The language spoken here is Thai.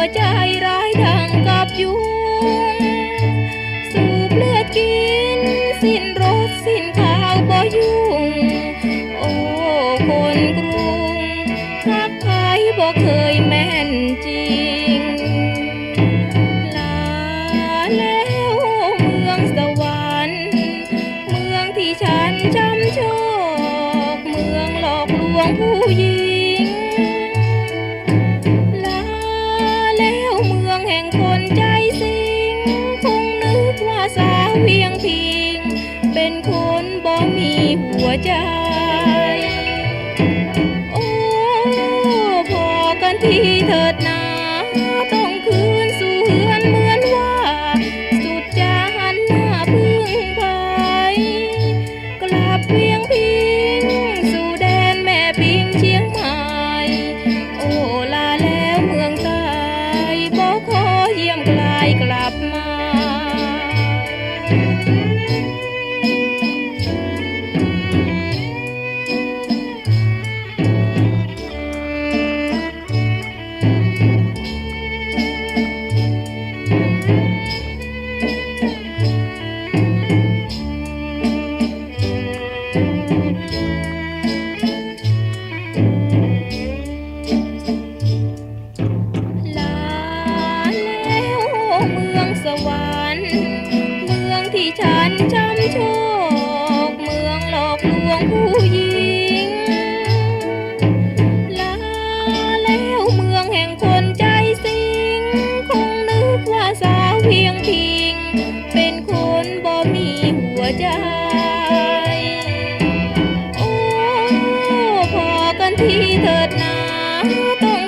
วใจร้ายดังกับยุง สูบเลือดกิน สิ้นรสสิ้นข้าวบ่ยุ่ง โอ้คนกรุงรักใครบ่เคยแม่นจริง ลาแล้วเมืองสวรรค์เมืองที่ฉันจำโชค เมืองหลอกลวงผู้หญิง ใจโอ้พอกันทีเถิดนา ที่ฉันจำโชค เมืองหลอกลวงผู้หญิง ลาแล้วเมืองแห่งคนใจสิง คงนึกว่าสาวเพียงพิง เป็นคนบ่มีหัวใจ โอ้พอกันทีเถิดนาต้